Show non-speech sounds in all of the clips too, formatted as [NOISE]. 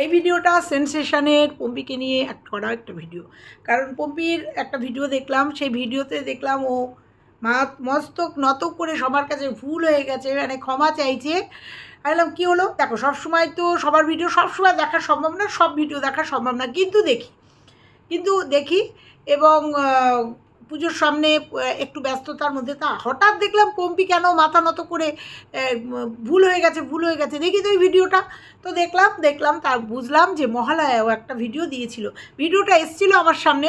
এই ভিডিওটা সেন্সেশনের পম্পিকে নিয়ে করা একটা ভিডিও। কারণ পম্পির একটা ভিডিও দেখলাম, সেই ভিডিওতে দেখলাম ও মস্তক নত করে সবার কাছে ভুল হয়ে গেছে মানে ক্ষমা চাইছে। বললাম, কী হলো? দেখো, সবসময় তো সবার ভিডিও, সবসময় দেখা সম্ভব না, সব ভিডিও দেখা সম্ভব না, কিন্তু দেখি। কিন্তু দেখি এবং পুজোর সামনে একটু ব্যস্ততার মধ্যে তা হঠাৎ দেখলাম পম্পি কেন মাথা নত করে ভুল হয়ে গেছে ভুল হয়ে গেছে দেখি তো ওই ভিডিওটা। তো দেখলাম দেখলাম তার বুঝলাম যে মহালয়াও একটা ভিডিও দিয়েছিল। ভিডিওটা এসেছিল আমার সামনে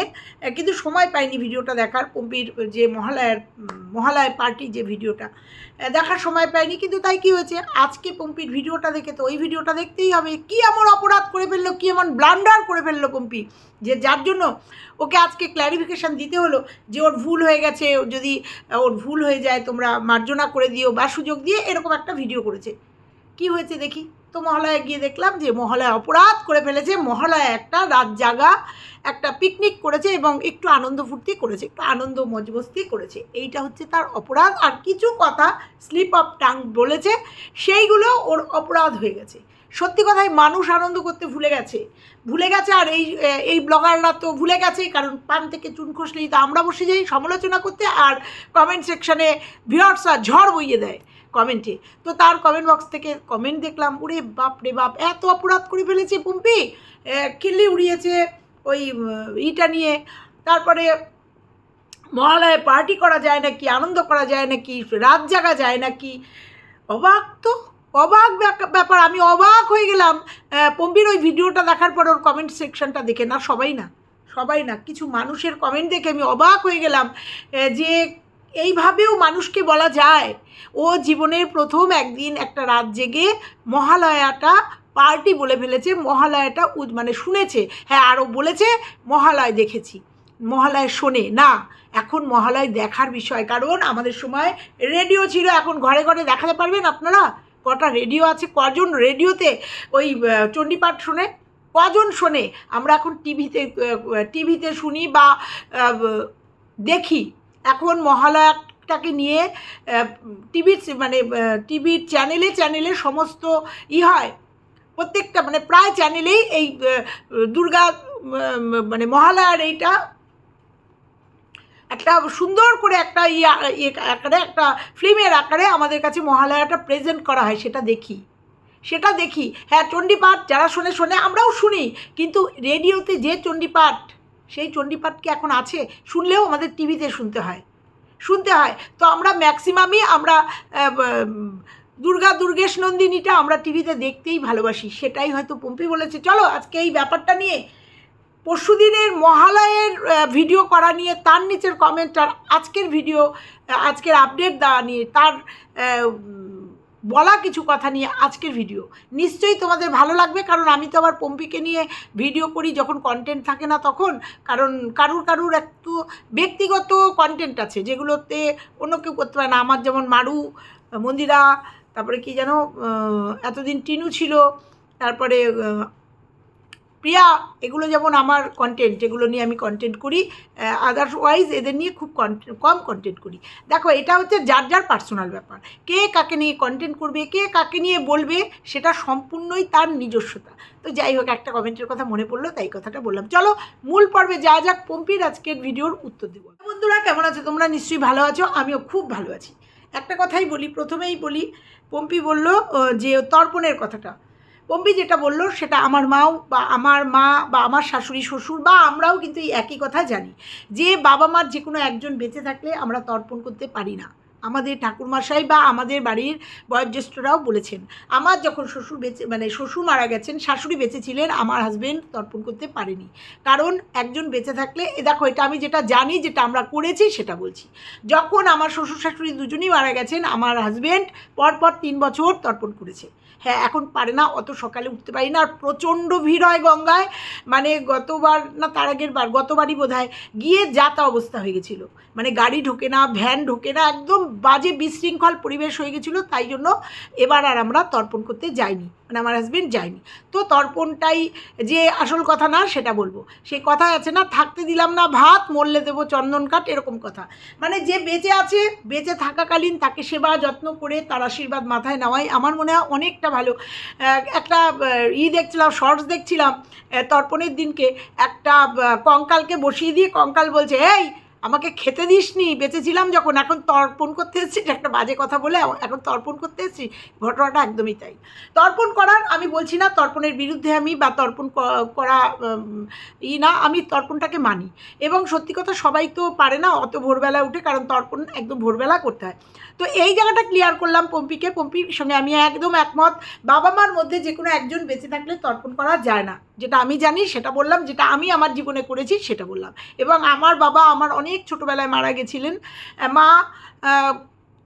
কিন্তু সময় পাইনি ভিডিওটা দেখার। পম্পির যে মহালয়ার উম, মহালয়ার পার্টি যে ভিডিওটা দেখার সময় পাইনি কিন্তু তাই কি হয়েছে? আজকে পম্পির ভিডিওটা দেখে তো ওই ভিডিওটা দেখতেই হবে কি এমন অপরাধ করে ফেলল কী এমন ব্লান্ডার করে ফেলল পম্পি যে যার জন্য ওকে আজকে ক্ল্যারিফিকেশান দিতে হলো যে ওর ভুল হয়ে গেছে যদি ওর ভুল হয়ে যায়, তোমরা মার্জনা করে দিও বা সুযোগ দিয়ে এরকম একটা ভিডিও করেছে। কি হয়েছে দেখি? তো মহালয়া গিয়ে দেখলাম যে মহালয়া অপরাধ করে ফেলেছে। মহালয়া একটা রাত জাগা, একটা পিকনিক করেছে এবং একটু আনন্দ ফুর্তি করেছে, একটু আনন্দ মজবস্তি করেছে। এইটা হচ্ছে তার অপরাধ। আর কিছু কথা স্লিপ অফ টাং বলেছে, সেইগুলো ওর অপরাধ হয়ে গেছে। সত্যি কথাই মানুষ আনন্দ করতে ভুলে গেছে। ভুলে গেছে আর এই এই ব্লগাররা তো ভুলে গেছে, কারণ পান থেকে চুন খসলেই তো আমরা বসে যাই সমালোচনা করতে আর কমেন্ট সেকশানে ভিওর্সরা ঝড় বইয়ে দেয় কমেন্টে তো তার কমেন্ট বক্স থেকে কমেন্ট দেখলাম, ওরে বাপ রে বাপ, এত অপরাধ করে ফেলেছে পুম্পি। কিল্লি উড়িয়েছে ওই ইটা নিয়ে। তারপরে মহালয়ে পার্টি করা যায় নাকি, আনন্দ করা যায় নাকি, রাত জাগা যায় নাকি? অবাক তো অবাক ব্যাপার আমি অবাক হয়ে গেলাম। আহ, পম্পির ওই ভিডিওটা দেখার পর ওর কমেন্ট সেকশনটা দেখে। না সবাই না সবাই না কিছু মানুষের কমেন্ট দেখে আমি অবাক হয়ে গেলাম। যে এইভাবেও মানুষকে বলা যায় ও জীবনের প্রথম একদিন একটা রাত জেগে মহালয়াটা পার্টি বলে ফেলেছে মহালয়াটা মানে শুনেছে। হ্যাঁ আরও বলেছে মহালয় দেখেছি। মহালয় শোনে। না এখন মহালয় দেখার বিষয় কারণ আমাদের সময় রেডিও ছিল এখন ঘরে ঘরে দেখাতে পারবেন আপনারা? কটা রেডিও আছে, কজন রেডিওতে ওই চণ্ডীপাঠ শোনে, কজন শোনে? আমরা এখন টিভিতে টিভিতে শুনি বা দেখি। এখন মহালয়াটাকে নিয়ে টিভির মানে টিভির চ্যানেলে চ্যানেলে সমস্ত ই হয়। প্রত্যেকটা মানে প্রায় চ্যানেলেই এই দুর্গা মানে মহালয়ার এইটা একটা সুন্দর করে একটা ইয়ে আকারে একটা ফিল্মের আকারে আমাদের কাছে মহালয়াটা প্রেজেন্ট করা হয়, সেটা দেখি। সেটা দেখি। হ্যাঁ চণ্ডীপাঠ যারা শোনে শোনে, আমরাও শুনি। কিন্তু রেডিওতে যে চণ্ডীপাঠ, সেই চণ্ডীপাঠ কি এখন আছে? শুনলেও আমাদের টিভিতে শুনতে হয়। শুনতে হয়। তো আমরা ম্যাক্সিমামই আমরা দুর্গা দুর্গেশ নন্দিনীটা আমরা টিভিতে দেখতেই ভালোবাসি। সেটাই হয়তো পম্পি বলেছে, চলো আজকে এই ব্যাপারটা নিয়ে পরশুদিনের মহালয়ের ভিডিও করা নিয়ে তার নিচের কমেন্ট আর আজকের ভিডিও আজকের আপডেট দেওয়া নিয়ে তার বলা কিছু কথা নিয়ে আজকের ভিডিও নিশ্চয়ই তোমাদের ভালো লাগবে, কারণ আমি তো আবার পম্পিকে নিয়ে ভিডিও করি যখন কন্টেন্ট থাকে না তখন। কারণ কারুর কারুর একটু ব্যক্তিগত কন্টেন্ট আছে, যেগুলোতে অন্য কেউ করতে পারে না। আমার যেমন মারু, মন্দিরা, তারপরে কি যেন এতদিন টিনু ছিল, তারপরে প্রিয়া, এগুলো যেমন আমার কন্টেন্ট যেগুলো নিয়ে আমি কন্টেন্ট করি আদারওয়াইজ এদের নিয়ে খুব কম কন্টেন্ট করি। দেখো, এটা হচ্ছে যার যার পার্সোনাল ব্যাপার। কে কাকে নিয়ে কন্টেন্ট করবে, কে কাকে নিয়ে বলবে, সেটা সম্পূর্ণই তার নিজস্বতা। তো যাই হোক, একটা কমেন্টের কথা মনে পড়ল, তাই কথাটা বললাম। চলো, মূল পর্বে যা যাক, পম্পির আজকের ভিডিওর উত্তর দেবো। বন্ধুরা, কেমন আছো তোমরা? নিশ্চয়ই ভালো আছো, আমিও খুব ভালো আছি। একটা কথাই বলি, প্রথমেই বলি, পম্পি বলল যে তর্পণের কথাটা পম্পি যেটা বলল, সেটা আমার মাও বা আমার মা বা আমার শাশুড়ি, শ্বশুর বা আমরাও কিন্তু এই একই কথা জানি। যে বাবা মার যে কোনো একজন বেঁচে থাকলে আমরা তর্পণ করতে পারি না। আমাদের ঠাকুরমশাই বা আমাদের বাড়ির বয়োজ্যেষ্ঠরাও বলেছেন, আমার যখন শ্বশুর বেঁচে মানে শ্বশুর মারা গেছেন, শাশুড়ি বেঁচে ছিলেন আমার হাজব্যান্ড তর্পণ করতে পারেনি। কারণ একজন বেঁচে থাকলে, এ দেখো, এটা আমি যেটা জানি, যেটা আমরা করেছি, সেটা বলছি। যখন আমার শ্বশুর শাশুড়ি দুজনেই মারা গেছেন, আমার হাজবেন্ড পরপর তিন বছর তর্পণ করেছে। হ্যাঁ এখন পারে না, অত সকালে উঠতে পারি না। আর প্রচণ্ড ভিড় হয় গঙ্গায়। মানে গতবার, না তার আগের বার, গতবারই বোধ হয় গিয়ে যাতা অবস্থা হয়ে গেছিল। মানে গাড়ি ঢোকে না, ভ্যান ঢোকে না, একদম বাজে বিশৃঙ্খল পরিবেশ হয়ে গেছিল। তাই জন্য এবার আর আমরা তর্পণ করতে যাইনি। মানে আমার হাজবেন্ড যায়নি। তো তর্পণটাই যে আসল কথা না, সেটা বলব। সেই কথা আছে না, থাকতে দিলাম না ভাত, মরলে দেবো চন্দন কাঠ, এরকম কথা। মানে যে বেঁচে আছে, বেঁচে থাকাকালীন তাকে সেবা যত্ন করে তার আশীর্বাদ মাথায় নেওয়াই আমার মনে হয় অনেকটা ভালো। একটা ই দেখছিলাম শর্টস দেখছিলাম তর্পণের দিনকে একটা কঙ্কালকে বসিয়ে দিয়ে কঙ্কাল বলছে, এই আমাকে খেতে দিসনি, বেঁচেছিলাম যখন, এখন তর্পণ করতে এসেছি একটা বাজে কথা বলে, এখন তর্পণ করতে এসেছি, ঘটনাটা একদমই তাই। তর্পণ করার, আমি বলছি না তর্পণের বিরুদ্ধে আমি বা তর্পণ করা ই না, আমি তর্পণটাকে মানি। এবং সত্যি কথা সবাই তো পারে না অত ভোরবেলা উঠে, কারণ তর্পণ একদম ভোরবেলা করতে হয়। তো এই জায়গাটা ক্লিয়ার করলাম পম্পিকে, পম্পির সঙ্গে আমি একদম একমত। বাবা মার মধ্যে যে কোনো একজন বেঁচে থাকলে তর্পণ করা যায় না। যেটা আমি জানি, সেটা বললাম, যেটা আমি আমার জীবনে করেছি, সেটা বললাম। এবং আমার বাবা, আমার অনেক ছোটোবেলায় মারা গেছিলেন। মা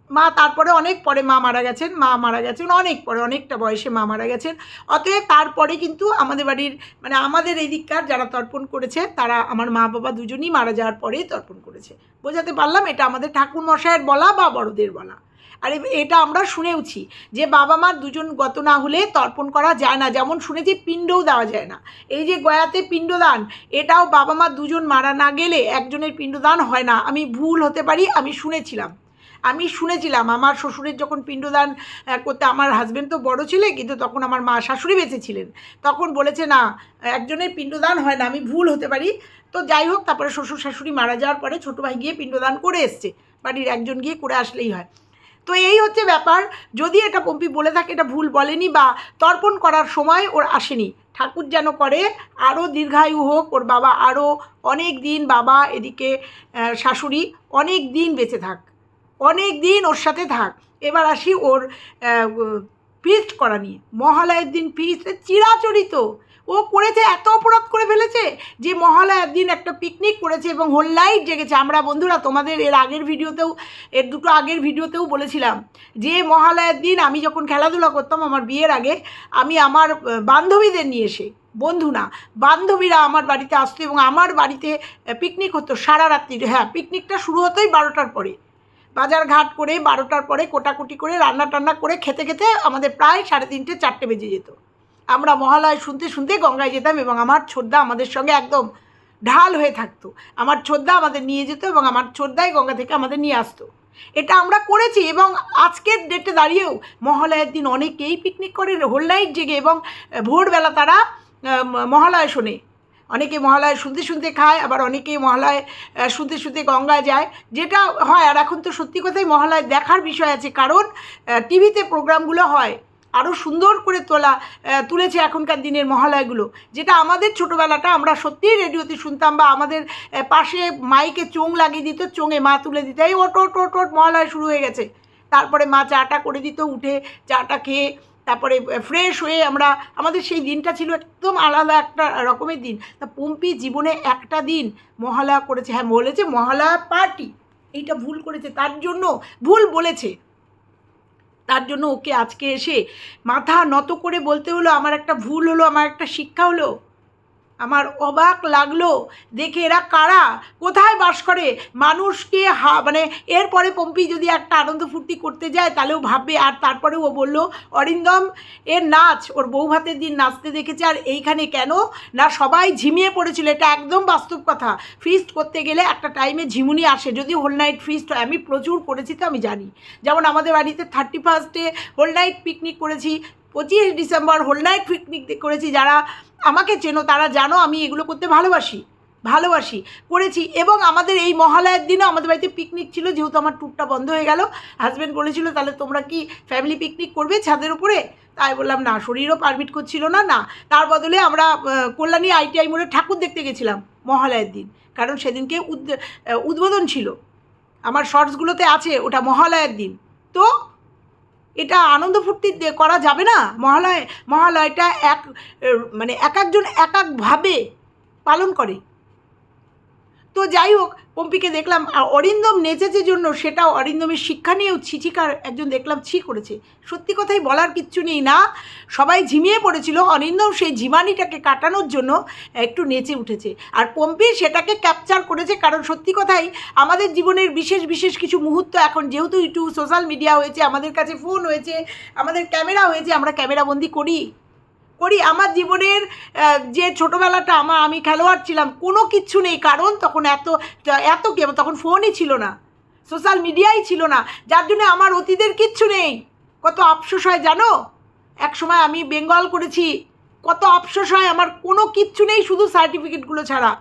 মা তারপরে অনেক পরে মা মারা গেছেন, মা মারা গেছেন, অনেক পরে, অনেকটা বয়সে মা মারা গেছেন। অতএব তারপরে কিন্তু আমাদের বাড়ির মানে আমাদের এই দিককার যারা তর্পণ করেছে, তারা আমার মা বাবা দুজনই মারা যাওয়ার পরেই তর্পণ করেছে। বোঝাতে পারলাম এটা আমাদের ঠাকুর মশায়ের বলা বা বড়দের বলা। আর এটা আমরা শুনেওছি যে বাবা মার দুজন গত না হলে তর্পণ করা যায় না। যেমন শুনেছি পিণ্ডও দেওয়া যায় না। এই যে গয়াতে পিণ্ডদান, এটাও বাবা মা দুজন মারা না গেলে একজনের পিণ্ডদান হয় না। আমি ভুল হতে পারি, আমি শুনেছিলাম। আমি শুনেছিলাম, আমার শ্বশুরের যখন পিণ্ডদান করতে আমার হাজব্যান্ড তো বড় ছিলেন কিন্তু তখন আমার মা শাশুড়ি বেঁচে ছিলেন। তখন বলেছে, না, একজনের পিণ্ডদান হয় না, আমি ভুল হতে পারি। তো যাই হোক, তারপরে শ্বশুর শাশুড়ি মারা যাওয়ার পরে ছোটো ভাই গিয়ে পিণ্ডদান করে এসছে। বাড়ির একজন গিয়ে করে আসলেই হয়। তো এই হচ্ছে ব্যাপার। যদি এটা পম্পি বলে থাকে, এটা ভুল বলেনি বা তর্পণ করার সময় ওর আসেনি। ঠাকুর যেন করে আরও দীর্ঘায়ু হোক, ওর বাবা আরও অনেক দিন বাবা এদিকে শাশুড়ি অনেক দিন বেঁচে থাক, অনেক দিন ওর সাথে থাক। এবার আসি ওর ফিস্ট করা নিয়ে। মহালয়ের দিন ফিস্ট চিরাচরিত। ও করেছে, এত অপরাধ করে ফেলেছে যে মহালয়ার দিন একটা পিকনিক করেছে এবং হোল লাইট জেগেছে। আমরা বন্ধুরা, তোমাদের এর আগের ভিডিওতেও এর দুটো আগের ভিডিওতেও বলেছিলাম যে মহালয়ার দিন আমি যখন খেলাধুলা করতাম আমার বিয়ের আগে, আমি আমার বান্ধবীদের নিয়ে এসে, বন্ধু না, বান্ধবীরা আমার বাড়িতে আসতো এবং আমার বাড়িতে পিকনিক হতো সারা রাত্রি। হ্যাঁ পিকনিকটা শুরু হতোই বারোটার পরে। বাজার ঘাট করে বারোটার পরে কোটাকুটি করে রান্না টান্না করে খেতে খেতে আমাদের প্রায় সাড়ে তিনটে, চারটে বেজে যেত। আমরা মহালয় শুনতে শুনতে গঙ্গায় যেতাম এবং আমার ছোদ্দা আমাদের সঙ্গে একদম ঢাল হয়ে থাকতো। আমার ছোদ্দা আমাদের নিয়ে যেত এবং আমার ছোদ্দাই গঙ্গা থেকে আমাদের নিয়ে আসতো। এটা আমরা করেছি এবং আজকের ডেটে দাঁড়িয়েও মহালয়ের দিন অনেকেই পিকনিক করে হোল নাইট জেগে এবং ভোরবেলা তারা মহালয় শোনে। অনেকে মহালয় শুনতে শুনতে খায়, আবার অনেকে মহালয় শুনতে শুনতে গঙ্গায় যায়। যেটা হয়, আর এখন তো সত্যি কথাই মহালয় দেখার বিষয় আছে, কারণ টিভিতে প্রোগ্রামগুলো হয়। আরও সুন্দর করে তোলা তুলেছে এখনকার দিনের মহালয়গুলো। যেটা আমাদের ছোটোবেলাটা আমরা সত্যিই রেডিওতে শুনতাম বা আমাদের পাশে মাইকে চোং লাগিয়ে দিত, চোঙে মা তুলে দিত, এই ওট ওট ওট ওট মহালয় শুরু হয়ে গেছে। তারপরে মা চাটা করে দিত, উঠে চাটা খেয়ে, তারপরে ফ্রেশ হয়ে আমরা, আমাদের সেই দিনটা ছিল একদম আলাদা একটা রকমের দিন। তা পম্পি জীবনে একটা দিন মহালয়া করেছে। হ্যাঁ বলেছে মহালয়া পার্টি। এইটা ভুল করেছে, তার জন্য ভুল বলেছে। তার জন্য ওকে আজকে এসে মাথা নত করে বলতে হলো, আমার একটা ভুল হলো, আমার একটা শিক্ষা হলো? আমার অবাক লাগল দেখে এরা কারা? কোথায় বাস করে? মানুষকে হা মানে এরপরে পম্পি যদি একটা আনন্দ ফুর্তি করতে যায় তাহলেও ভাববে, আর তারপরে ও বলল, অরিন্দম, এর নাচ, ওর বউ ভাতের দিন নাচতে দেখেছে, আর এইখানে কেন? না, সবাই ঝিমিয়ে পড়েছিল, এটা একদম বাস্তব কথা। ফিস্ট করতে গেলে একটা টাইমে ঝিমুনি আসে, যদি হোল নাইট ফিস্ট হয়, আমি প্রচুর করেছি তো আমি জানি। যেমন আমাদের বাড়িতে থার্টি ফার্স্টে হোল নাইট পিকনিক করেছি পঁচিশ ডিসেম্বর হোল নাইট পিকনিক করেছি, যারা আমাকে চেনো তারা জানো আমি এগুলো করতে ভালোবাসি ভালোবাসি। করেছি এবং আমাদের এই মহালয়ের দিনও আমাদের বাড়িতে পিকনিক ছিল, যেহেতু আমার ট্যুরটা বন্ধ হয়ে গেল। হাজব্যান্ড বলেছিল, তাহলে তোমরা কি ফ্যামিলি পিকনিক করবে ছাদের উপরে? তাই বললাম, না, শরীরও পারমিট করছিল না না। তার বদলে আমরা কল্যাণী আইটিআই মোড়ে ঠাকুর দেখতে গেছিলাম মহালয়ের দিন, কারণ সেদিনকে উদ- উদ্বোধন ছিল। আমার শর্টসগুলোতে আছে, ওটা মহালয়ের দিন। তো এটা আনন্দ ফুর্তি করা যাবে না। মহালয়, মহালয়টা এক মানে এক একজন এক একভাবে পালন করে। তো যাই হোক, পম্পিকে দেখলাম, আর অরিন্দম নেচেছে জন্য সেটা অরিন্দমের শিক্ষা নিয়েও ছিচিকার একজন দেখলাম ছি করেছে। সত্যি কথাই বলার কিচ্ছু নেই না, সবাই ঝিমিয়ে পড়েছিল, অরিন্দম সেই ঝিমানিটাকে কাটানোর জন্য একটু নেচে উঠেছে। আর পম্পি সেটাকে ক্যাপচার করেছে, কারণ সত্যি কথাই আমাদের জীবনের বিশেষ বিশেষ কিছু মুহূর্ত এখন যেহেতু ইউটিউব সোশ্যাল মিডিয়া হয়েছে, আমাদের কাছে ফোন হয়েছে, আমাদের ক্যামেরা হয়েছে, আমরা ক্যামেরাবন্দি করি। করি। আমার জীবনের যে ছোটোবেলাটা আমার আমি খেলোয়াড় ছিলাম, কোনো কিচ্ছু নেই। কারণ তখন এত এত কি তখন ফোনই ছিল না। সোশ্যাল মিডিয়াই ছিল না। যার জন্য আমার অতীতের কিচ্ছু নেই। কত আফসোস হয় জানো? এক সময় আমি বেঙ্গল করেছি। কত আফসোস হয়, আমার কোনো কিচ্ছু নেই শুধু সার্টিফিকেটগুলো ছাড়া।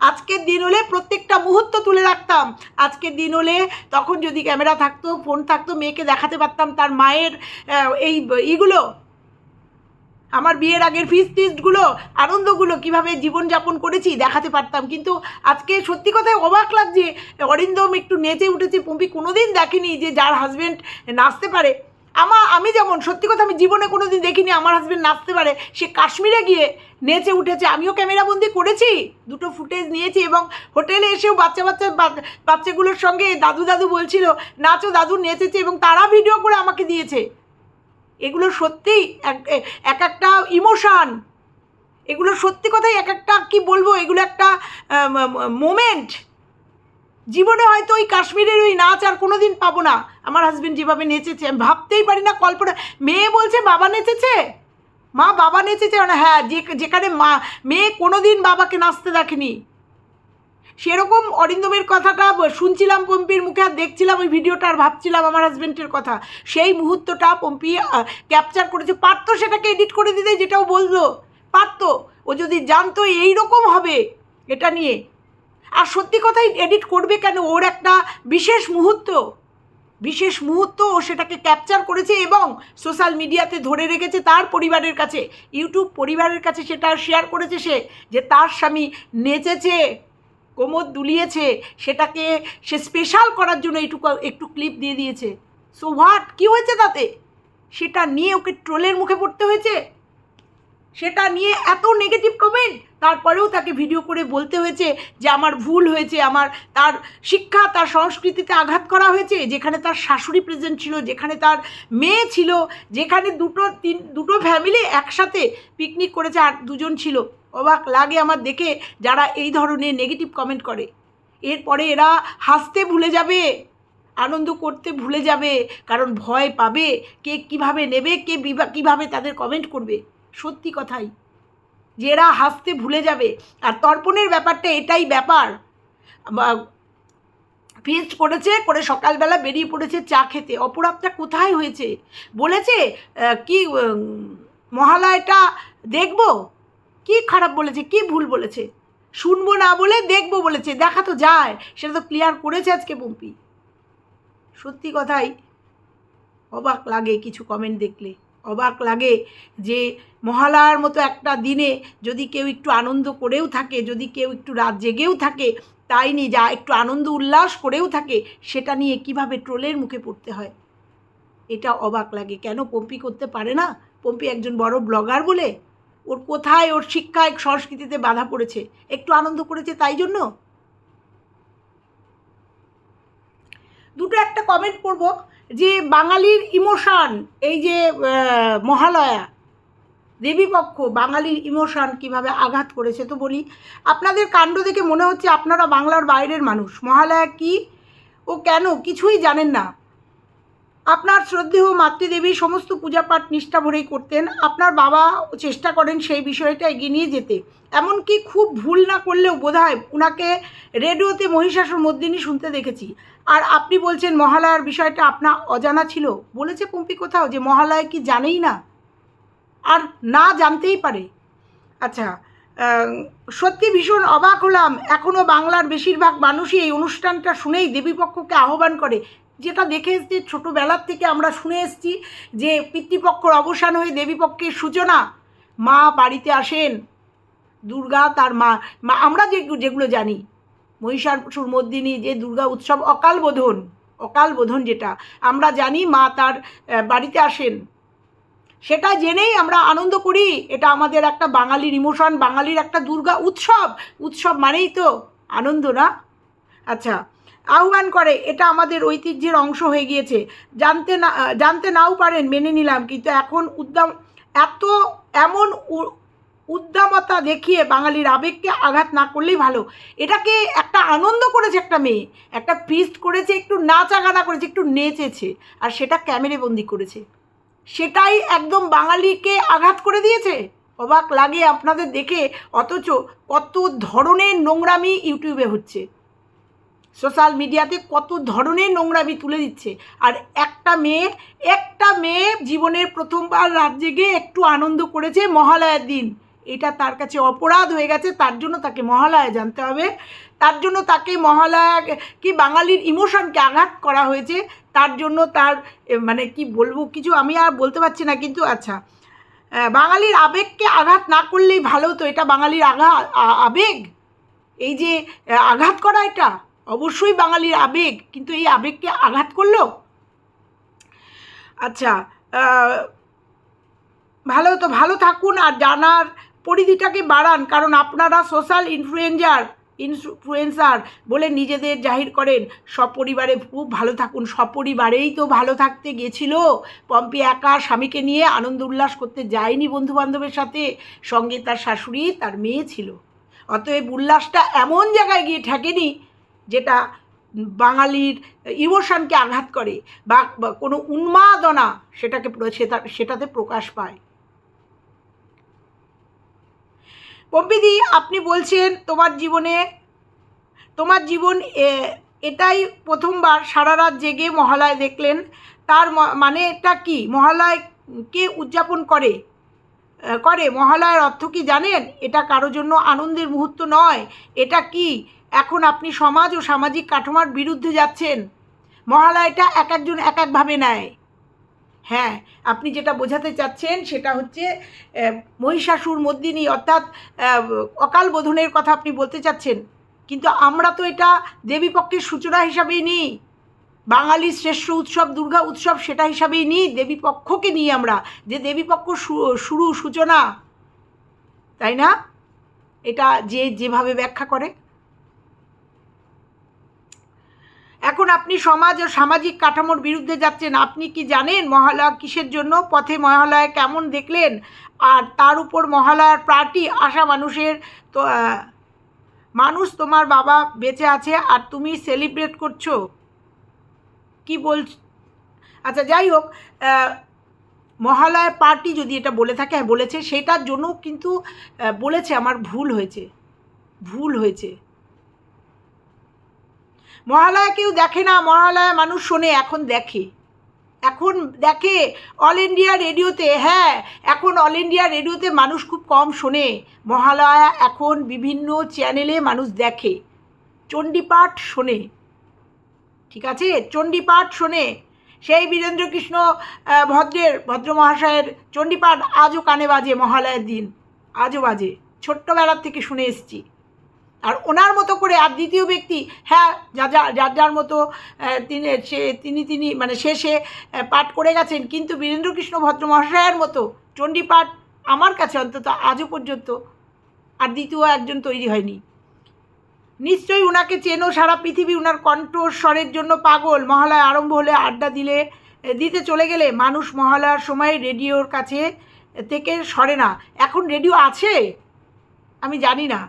আজকের দিন হলে প্রত্যেকটা মুহূর্ত তুলে রাখতাম। আজকের দিন হলে তখন যদি ক্যামেরা থাকতো, ফোন থাকতো, মেয়েকে দেখাতে পারতাম তার মায়ের এই ইগুলো। আমার বিয়ের আগের ফিস্ট টিস্টগুলো আনন্দগুলো কীভাবে জীবনযাপন করেছি দেখাতে পারতাম। কিন্তু আজকে সত্যি কথায় অবাক লাগছে, অরিন্দম একটু নেচে উঠেছে, পম্পি কোনোদিন দেখেনি যে যার হাজব্যান্ড নাচতে পারে। আমার আমি যেমন, সত্যি কথা আমি জীবনে কোনো দিন দেখিনি আমার হাজব্যান্ড নাচতে পারে। সে কাশ্মীরে গিয়ে নেচে উঠেছে। আমিও ক্যামেরাবন্দি করেছি, দুটো ফুটেজ নিয়েছি এবং হোটেলে এসেও বাচ্চা বাচ্চা বাচ্চাগুলোর সঙ্গে দাদু দাদু বলছিল, নাচো, দাদু নেচেছে এবং তারা ভিডিও করে আমাকে দিয়েছে। এগুলো সত্যিই এক এক একটা ইমোশান। এগুলো সত্যি কথাই এক একটা, কি বলব, এগুলো একটা মোমেন্ট। জীবনে হয়তো ওই কাশ্মীরের ওই নাচ আর কোনো দিন পাবো না। আমার হাজব্যান্ড যেভাবে নেচেছে, আমি ভাবতেই পারি না কল্পনা। মেয়ে বলছে, বাবা নেচেছে? মা, বাবা নেচেছে। হ্যাঁ যে যেখানে মা, মেয়ে কোনো দিন বাবাকে নাচতে দেখেনি। সেরকম অরিন্দমের কথাটা শুনছিলাম পম্পির মুখে, আর দেখছিলাম ওই ভিডিওটা, আর ভাবছিলাম আমার হাজব্যান্ডের কথা। সেই মুহূর্তটা পম্পি ক্যাপচার করেছে। পারতো সেটাকে এডিট করে দিতে, যেটাও বলল। পারতো ও যদি জানতো এই রকম হবে এটা নিয়ে। আর সত্যি কথাই এডিট করবে কেন? ওর একটা বিশেষ মুহূর্ত। বিশেষ মুহূর্ত ও সেটাকে ক্যাপচার করেছে এবং সোশ্যাল মিডিয়াতে ধরে রেখেছে তার পরিবারের কাছে। ইউটিউব পরিবারের কাছে সেটা শেয়ার করেছে সে, যে তার স্বামী নেচেছে। কোমর দুলিয়েছে, সেটাকে সে স্পেশাল করার জন্য এইটুকু, একটু ক্লিপ দিয়ে দিয়েছে। সো হোয়াট কী হয়েছে তাতে? সেটা নিয়ে ওকে ট্রোলের মুখে পড়তে হয়েছে? সেটা নিয়ে এত নেগেটিভ কমেন্ট তারপরেও তাকে ভিডিও করে বলতে হয়েছে যে আমার ভুল হয়েছে, আমার তার শিক্ষা, তার সংস্কৃতিতে আঘাত করা হয়েছে, যেখানে তার শাশুড়ি প্রেজেন্ট ছিল, যেখানে তার মেয়ে ছিল, যেখানে দুটো, তিন, দুটো ফ্যামিলি একসাথে পিকনিক করেছে আর দুজন ছিল। অবাক লাগে আমার দেখে যারা এই ধরনের নেগেটিভ কমেন্ট করে। এরপরে এরা হাসতে ভুলে যাবে, আনন্দ করতে ভুলে যাবে, কারণ ভয় পাবে কে কীভাবে নেবে, কে কীভাবে তাদের কমেন্ট করবে। সত্যি কথাই। যে এরা হাসতে ভুলে যাবে, আর তর্পণের ব্যাপারটা এটাই ব্যাপার। ফিস্ট করেছে, করে সকালবেলা বেরিয়ে পড়েছে চা খেতে। অপরাধটা কোথায় হয়েছে? বলেছে কি মহালয়টা দেখব? কি খারাপ বলেছে, কি ভুল বলেছে? শুনব না বলে দেখব বলেছে, দেখা তো যায়, সেটা তো ক্লিয়ার করেছে আজকে পম্পি সত্যি কথাই, অবাক লাগে কিছু কমেন্ট দেখলে। অবাক লাগে যে মহালয়ার মতো একটা দিনে যদি কেউ একটু আনন্দ করেও থাকে, যদি কেউ একটু রাত জেগেও থাকে, তাই নিয়ে যা একটু আনন্দ উল্লাস করেও থাকে, সেটা নিয়ে কীভাবে ট্রোলের মুখে পড়তে হয়? এটা অবাক লাগে। কেন পম্পি করতে পারে না? পম্পি একজন বড় ব্লগার বলে? ওর কোথায় ওর শিক্ষায়, সংস্কৃতিতে বাধা পড়েছে? একটু আনন্দ করেছে তাই জন্য? দুটো একটা কমেন্ট করব যে বাঙালির ইমোশন এই যে মহালয়া, দেবীপক্ষ, বাঙালির ইমোশন কীভাবে আঘাত করেছে তো বলি। আপনাদের কাণ্ড দেখে মনে হচ্ছে আপনারা বাংলার বাইরের মানুষ। মহালয়া কি? ও কেন? কিছুই জানেন না। আপনার শ্রদ্ধেয় মাতৃদেবী সমস্ত পূজাপাঠ নিষ্ঠা ভরেই করতেন। আপনার বাবা চেষ্টা করেন সেই বিষয়টা এগিয়ে নিয়ে যেতে। এমনকি খুব ভুল না করলেও বোধহয় ওনাকে রেডিওতে মহিষাসুর মর্দিনী শুনতে দেখেছি। আর আপনি বলছেন মহালয়ার বিষয়টা আপনার অজানা ছিল। বলেছে পম্পি কোথাও যে মহালয়া কি জানেই না। আর না জানতেই পারে। আচ্ছা সত্যি ভীষণ অবাক হলাম। এখনও বাংলার বেশিরভাগ মানুষই এই অনুষ্ঠানটা শুনেই দেবীপক্ষকে আহ্বান করে। যেটা দেখে এসছি, ছোটোবেলার থেকে আমরা শুনে এসছি যে পিতৃপক্ষর অবসান হয়ে দেবীপক্ষের সূচনা। মা বাড়িতে আসেন, দুর্গা তার মা মা, আমরা যে যেগুলো জানি। মহিষাসুর মর্দিনী যে দুর্গা উৎসব, অকাল বোধন অকাল বোধন যেটা, আমরা জানি মা তার বাড়িতে আসেন। সেটা জেনেই আমরা আনন্দ করি, এটা আমাদের একটা বাঙালির ইমোশন, বাঙালির একটা দুর্গা উৎসব। উৎসব মানেই তো আনন্দ না? আচ্ছা আহ্বান করে, এটা আমাদের ঐতিহ্যের অংশ হয়ে গিয়েছে। জানতে না, জানতে নাও পারেন, মেনে নিলাম। কিন্তু এখন উদ্যম এত এমন উদ্দামতা দেখিয়ে বাঙালির আবেগকে আঘাত না করলেই ভালো। এটাকে একটা আনন্দ করেছে একটা মেয়ে। একটা ফিস্ট করেছে, একটু নাচাগানা করেছে, একটু নেচেছে। আর সেটা ক্যামেরে বন্দি করেছে। সেটাই একদম বাঙালিকে আঘাত করে দিয়েছে। অবাক লাগে আপনাদের দেখে, অথচ কত ধরনের নোংরামি ইউটিউবে হচ্ছে। সোশ্যাল মিডিয়াতে কত ধরনের নোংরামি তুলে দিচ্ছে। আর একটা মেয়ে একটা মেয়ে জীবনের প্রথমবার রাত জেগে একটু আনন্দ করেছে মহালয়ার দিন। এটা তার কাছে অপরাধ হয়ে গেছে, তার জন্য তাকে মহালয়া জানতে হবে। তার জন্য তাকে মহালয়া কি বাঙালির ইমোশনকে আঘাত করা হয়েছে, তার জন্য তার মানে কি বলব, কিছু আমি আর বলতে পারছি না, কিন্তু আচ্ছা। বাঙালির আবেগকে আঘাত না করলেই ভালো তো এটা বাঙালির আগা, আ- আবেগ? এই যে আঘাত করা এটা? অবশ্যই বাঙালির আবেগ, কিন্তু এই আবেগকে আঘাত করল? আচ্ছা ভালো তো, ভালো থাকুন আর জানার পরিধিটাকে বাড়ান, কারণ আপনারা সোশ্যাল ইনফ্লুয়েঞ্জার ইনফ্লুয়েন্সার বলে নিজেদের জাহির করেন। সপরিবারে খুব ভালো থাকুন। সপরিবারেই তো ভালো থাকতে গেছিল। পম্পি একা স্বামীকে নিয়ে আনন্দ উল্লাস করতে যায়নি বন্ধু বান্ধবের সাথে। সঙ্গে তার শাশুড়ি, তার মেয়ে ছিল। অতএব উল্লাসটা এমন জায়গায় গিয়ে ঠেকেনি যেটা বাঙালির ইমোশনকে আঘাত করে বা কোনো উন্মাদনা সেটাকে সেটা, সেটাতে প্রকাশ পায়। পম্পিদি আপনি বলছেন তোমার জীবনে, তোমার জীবন এটাই প্রথমবার সারা রাত জেগে মহালয় দেখলেন। তার মানে এটা কি? মহালয় কে উদযাপন করে? করে? মহালয়ার অর্থ কি জানেন? এটা কারোর জন্য আনন্দের মুহূর্ত নয়। এটা কি? এখন আপনি সমাজ ও সামাজিক কাঠামোর বিরুদ্ধে যাচ্ছেন। মহালয়টা এক একজন এক একভাবে নেয়। হ্যাঁ আপনি যেটা বোঝাতে চাচ্ছেন সেটা হচ্ছে মহিষাসুর মর্দিনী অর্থাৎ অকাল বোধনের কথা আপনি বলতে চাচ্ছেন। কিন্তু আমরা তো এটা দেবীপক্ষের সূচনা হিসাবেই নিই। বাঙালির শ্রেষ্ঠ উৎসব, দুর্গা উৎসব সেটা হিসাবেই নিই দেবীপক্ষকে নিই আমরা, যে দেবীপক্ষ শুরু সূচনা। তাই না? এটা যে যেভাবে ব্যাখ্যা করে। এখন আপনি সমাজ ও সামাজিক কাঠামোর বিরুদ্ধে যাচ্ছেন, আপনি কি জানেন মহালয়া কিসের জন্য, পথে মহালয়া কেমন দেখলেন? আর তার উপর মহালয়ার প্রাটি আসা মানুষের তো মানুষ তোমার বাবা বেঁচে আছে আর তুমি সেলিব্রেট করছ। কি বল আচ্ছা যাই হোক মহালয়ার পার্টি যদি এটা বলে থাকে হ্যাঁ বলেছে, সেটার জন্য কিন্তু বলেছে, আমার ভুল হয়েছে ভুল হয়েছে। মহালয়া কেউ দেখে না, মহালয়া মানুষ শোনে, এখন দেখে। এখন দেখে অল ইন্ডিয়া রেডিওতে হ্যাঁ এখন অল ইন্ডিয়া রেডিওতে মানুষ খুব কম শোনে। মহালয়া এখন বিভিন্ন চ্যানেলে মানুষ দেখে। চণ্ডীপাঠ শোনে। ঠিক আছে? চণ্ডীপাঠ শোনে। সেই বীরেন্দ্র কৃষ্ণ ভদ্রের ভদ্র মহাশয়ের চণ্ডীপাঠ আজও কানে বাজে মহালয়ের দিন। আজও বাজে। ছোট্টবেলার থেকে শুনে এসেছি। আর ওনার মতো করে আর দ্বিতীয় ব্যক্তি হ্যাঁ যা যা যার যার মতো তিনি সে, তিনি তিনি মানে সে পাঠ করে গেছেন, কিন্তু বীরেন্দ্রকৃষ্ণ ভদ্র মহাশয়ের মতো চণ্ডীপাঠ আমার কাছে অন্তত আজও পর্যন্ত আর দ্বিতীয় একজন তৈরি হয়নি। নিশ্চয়ই ওনাকে চেনো সারা পৃথিবী ওনার কণ্ঠস্বরের জন্য পাগল। মহালয় আরম্ভ হলে আড্ডা দিলে দিতে চলে গেলে মানুষ মহালয়ার সময় রেডিওর কাছে থেকে সরে না। এখন রেডিও আছে? আমি জানি না।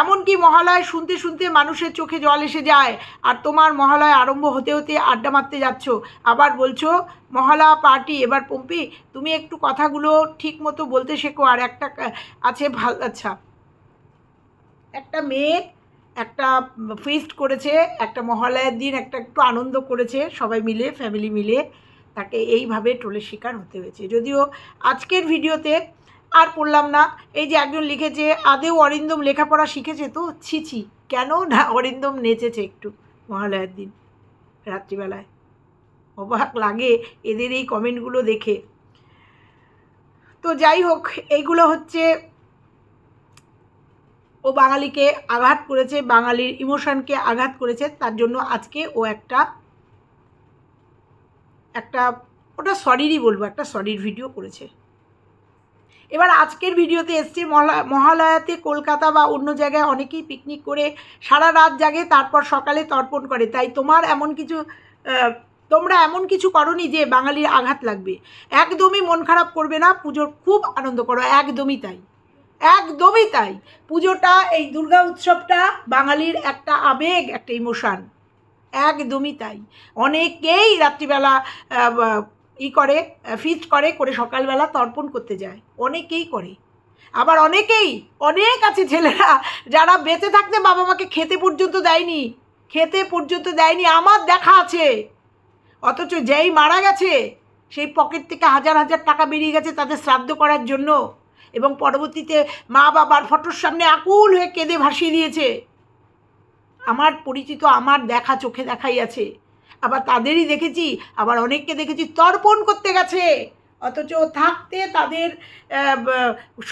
এমনকি মহালয় শুনতে শুনতে মানুষের চোখে জল এসে যায় আর তোমার মহালয় আরম্ভ হতে হতে আড্ডা মারতে যাচ্ছ। আবার বলছো, মহালয়া পার্টি এবার পম্পি, তুমি একটু কথাগুলো ঠিক মতো বলতে শেখো আর একটা আছে ভালো আচ্ছা। একটা মেয়ে একটা ফিস্ট করেছে, একটা মহালয়ার দিন একটা একটু আনন্দ করেছে, সবাই মিলে ফ্যামিলি মিলে, তাকে এইভাবে ট্রোলের শিকার হতে হয়েছে। যদিও আজকের ভিডিওতে আর পড়লাম না। এই যে একজন লিখেছে, আদেও অরিন্দম লেখাপড়া শিখেছে তো? ছি ছি। কেন? না, অরিন্দম নেচেছে একটু মহালয়ার দিন, রাত্রিবেলায়। অবাক লাগে এদের এই কমেন্টগুলো দেখে। তো যাই হোক, এইগুলো হচ্ছে ও বাঙালিকে আঘাত করেছে, বাঙালির ইমোশনকে আঘাত করেছে, তার জন্য আজকে ও একটা একটা, ওটা সরিরই বলব, একটা সরির ভিডিও করেছে। এবার আজকের ভিডিওতে এসছে মহালয়া মহালয়াতে কলকাতা বা অন্য জায়গায় অনেকেই পিকনিক করে সারা রাত জাগে, তারপর সকালে তর্পণ করে। তাই তোমার এমন কিছু তোমরা এমন কিছু করনি যে বাঙালির আঘাত লাগবে। একদমই মন খারাপ করবে না, পুজোর খুব আনন্দ করো, একদমই তাই। একদমই তাই। পুজোটা, এই দুর্গা উৎসবটা বাঙালির একটা আবেগ, একটা ইমোশান একদমই তাই। অনেকেই রাত্রিবেলা ই করে ফিস্ট করে করে সকালবেলা তর্পণ করতে যায়। অনেকেই করে। আবার অনেকেই, অনেক আছে ছেলেরা যারা বেঁচে থাকতে বাবা মাকে খেতে পর্যন্ত দেয়নি। খেতে পর্যন্ত দেয়নি, আমার দেখা আছে। অথচ যেই মারা গেছে, সেই পকেট থেকে হাজার হাজার টাকা বেরিয়ে গেছে তাদের শ্রাদ্ধ করার জন্য। এবং পরবর্তীতে মা বাবার ফটোর সামনে আকুল হয়ে কেঁদে ভাসিয়ে দিয়েছে। আমার পরিচিত, আমার দেখা চোখে দেখাই আছে। আবার তাদেরই দেখেছি, আবার অনেককে দেখেছি তর্পণ করতে গেছে। অথচ থাকতে তাদের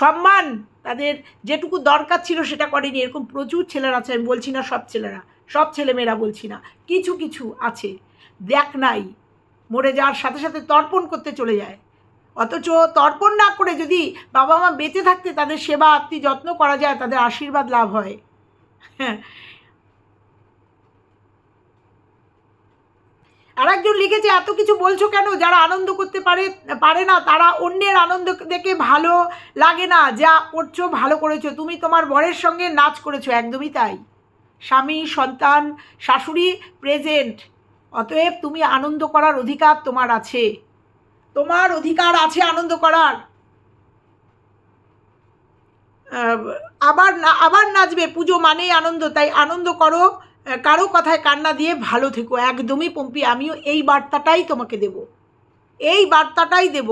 সম্মান, তাদের যেটুকু দরকার ছিল সেটা করেনি। এরকম প্রচুর ছেলেরা আছে, আমি বলছি না সব ছেলেরা, সব ছেলেমেয়েরা বলছি না, কিছু কিছু আছে। দেখ নাই, মরে যাওয়ার সাথে সাথে তর্পণ করতে চলে যায়। অথচ তর্পণ না করে যদি বাবা মা বেঁচে থাকতে তাদের সেবা আত্মি যত্ন করা যায়, তাদের আশীর্বাদ লাভ হয়। হ্যাঁ আর একজন লিখেছে, এত কিছু বলছো কেন? যারা আনন্দ করতে পারে পারে না, তারা অন্যের আনন্দ দেখে ভালো লাগে না। যা করছ, ভালো করেছ। তুমি তোমার বরের সঙ্গে নাচ করেছ, একদমই তাই। স্বামী, সন্তান, শাশুড়ি প্রেজেন্ট অতএব তুমি আনন্দ করার অধিকার তোমার আছে। তোমার অধিকার আছে আনন্দ করার। আবার না, আবার নাচবে। পুজো মানেই আনন্দ, তাই আনন্দ করো। কারও কথায় কান্না দিয়ে ভালো থেকো, একদমই পম্পি, আমিও এই বার্তাটাই তোমাকে দেব। এই বার্তাটাই দেব।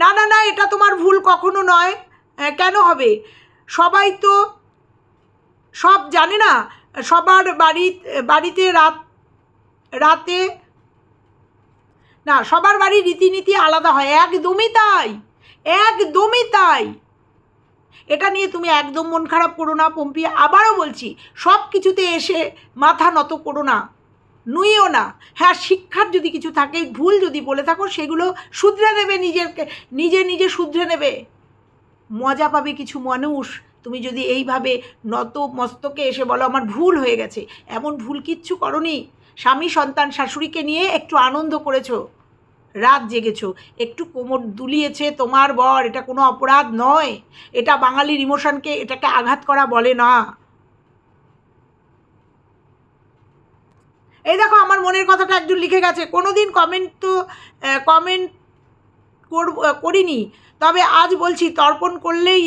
না না না, এটা তোমার ভুল কখনো নয়। কেন হবে? সবাই তো সব জানে না, সবার বাড়ি, বাড়িতে রাত, রাতে না, সবার বাড়ির রীতিনীতি আলাদা হয়। একদমই তাই একদমই তাই। এটা নিয়ে তুমি একদম মন খারাপ করো না, পম্পি। আবারও বলছি, সব কিছুতে এসে মাথা নত করো না, নুইও না। হ্যাঁ শিক্ষার যদি কিছু থাকে, ভুল যদি বলে থাকো, সেগুলো শুধরে নেবে নিজেরকে, নিজে নিজে শুধরে নেবে। মজা পাবে কিছু মানুষ। তুমি যদি এইভাবে নত মস্তকে এসে বলো, আমার ভুল হয়ে গেছে, এমন ভুল কিচ্ছু করনি। স্বামী, সন্তান, শাশুড়িকে নিয়ে একটু আনন্দ করেছ। রাত জেগেছো। একটু কোমর দুলিয়েছে তোমার বর, এটা কোনো অপরাধ নয়। এটা বাঙালির ইমোশনকে এটাকে আঘাত করা বলে না। এই দেখো, আমার মনের কথাটা একজন লিখে গেছে। কোনো দিন কমেন্ট তো কমেন্ট করিনি। তবে আজ বলছি, তর্পণ করলেই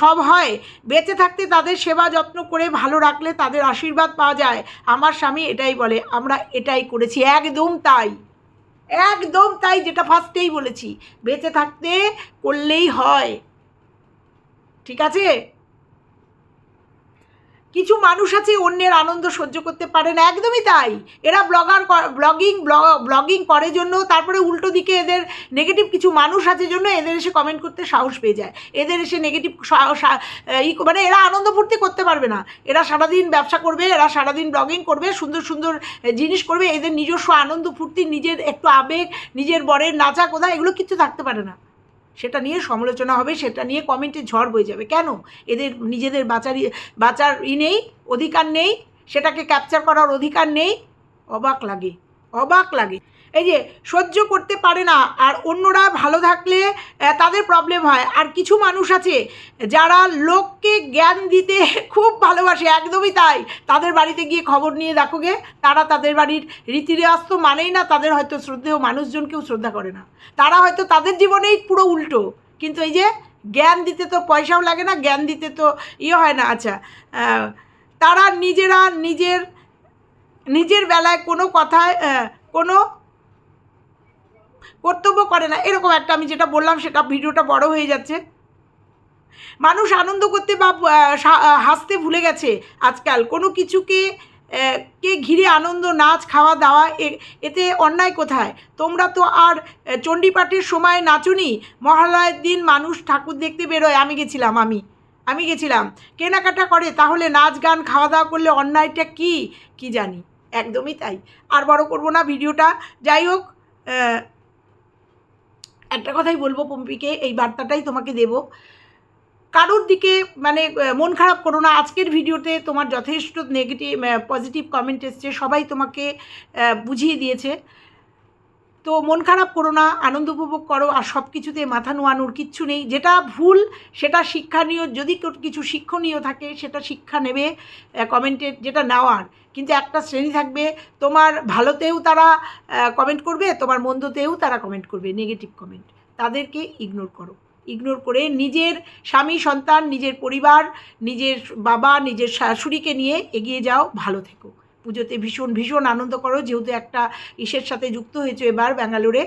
সব হয়। বেঁচে থাকতে তাদের সেবা যত্ন করে ভালো রাখলে তাদের আশীর্বাদ পাওয়া যায়। আমার স্বামী এটাই বলে, আমরা এটাই করেছি, একদম তাই। একদম তাই যেটা ফার্স্টেই বলেছি। বেঁচে থাকতে করলেই হয়। ঠিক আছে? কিছু মানুষ আছে অন্যের আনন্দ সহ্য করতে পারে না, একদমই তাই। এরা ব্লগার ব্লগিং ব্লগিং করে জন্য, তারপরে উল্টো দিকে এদের নেগেটিভ কিছু মানুষ আছে জন্য এদের এসে কমেন্ট করতে সাহস পেয়ে যায়। এদের এসে নেগেটিভ মানে এরা আনন্দ ফুর্তি করতে পারবে না। এরা সারাদিন ব্যবসা করবে, এরা সারাদিন ব্লগিং করবে, সুন্দর সুন্দর জিনিস করবে, এদের নিজস্ব আনন্দ ফুর্তি, নিজের একটু আবেগ, নিজের বরের নাচা কোথা এগুলো কিছু থাকতে পারে না। সেটা নিয়ে সমালোচনা হবে, সেটা নিয়ে কমেন্টে ঝড় বয়ে যাবে। কেন? এদের, নিজেদের বাঁচার বাঁচার ই নেই, অধিকার নেই, সেটাকে ক্যাপচার করার অধিকার নেই। অবাক লাগে অবাক লাগে। এই যে সহ্য করতে পারে না, আর অন্যরা ভালো থাকলে তাদের প্রবলেম হয়। আর কিছু মানুষ আছে যারা লোককে জ্ঞান দিতে [LAUGHS] খুব ভালোবাসে, একদমই তাই। তাদের বাড়িতে গিয়ে খবর নিয়ে দেখো গে, তারা তাদের বাড়ির রীতি রেওয়াজ তো মানেই না, তাদের হয়তো শ্রদ্ধেয় মানুষজনকেও শ্রদ্ধা করে না। তারা হয়তো তাদের জীবনেই পুরো উল্টো। কিন্তু এই যে জ্ঞান দিতে তো পয়সাও লাগে না, জ্ঞান দিতে তো ইয়ে হয় না। আচ্ছা তারা নিজেরা নিজের নিজের বেলায় কোনো কথায় কোনো কর্তব্য করে না। এরকম একটা আমি যেটা বললাম, সেটা ভিডিওটা বড় হয়ে যাচ্ছে। মানুষ আনন্দ করতে বা হাসতে ভুলে গেছে আজকাল। কোনো কিছুকে কে ঘিরে আনন্দ, নাচ, খাওয়া, দাওয়া এতে অন্যায় কোথায়? তোমরা তো আর চণ্ডীপাঠের সময় নাচুনি। মহালয়ের দিন মানুষ ঠাকুর দেখতে বেরোয়। আমি গেছিলাম, আমি। আমি গেছিলাম। কেনাকাটা করে, তাহলে নাচ, গান, খাওয়া, দাওয়া করলে অন্যায়টা কি? কি জানি। একদমই তাই। আর বড় করব না ভিডিওটা। যাই হোক একটা কথাই বলব পম্পিকে, এই বার্তাটাই তোমাকে দেব। কারোর দিকে মানে মন খারাপ করো না। আজকের ভিডিওতে তোমার যথেষ্ট নেগেটিভ পজিটিভ কমেন্ট এসছে। সবাই তোমাকে বুঝিয়ে দিয়েছে। তো মন খারাপ করো না, আনন্দ উপভোগ করো, আর সব কিছুতে মাথা নোয়ানোর কিচ্ছু নেই। যেটা ভুল, সেটা শিক্ষণীয়, যদি কিছু শিক্ষণীয় থাকে, সেটা শিক্ষা নেবে কমেন্টে যেটা নেওয়ার। কিন্তু একটা শ্রেণি থাকবে, তোমার ভালোতেও তারা কমেন্ট করবে, তোমার মন্দতেও তারা কমেন্ট করবে নেগেটিভ কমেন্ট তাদেরকে ইগনোর করো। ইগনোর করে নিজের স্বামী, সন্তান, নিজের পরিবার, নিজের বাবা, নিজের শাশুড়িকে নিয়ে এগিয়ে যাও, ভালো থেকো। পুজোতে ভীষণ ভীষণ আনন্দ করো, যেহেতু একটা ইসের সাথে যুক্ত হয়েছে এবার ব্যাঙ্গালোরে।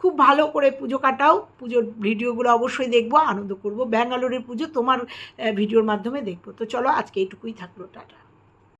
খুব ভালো করে পুজো কাটাও, পুজোর ভিডিওগুলো অবশ্যই দেখব, আনন্দ করব। ব্যাঙ্গালোরের পুজো তোমার ভিডিওর মাধ্যমে দেখব। তো চলো আজকে এইটুকুই থাকল, টাটা।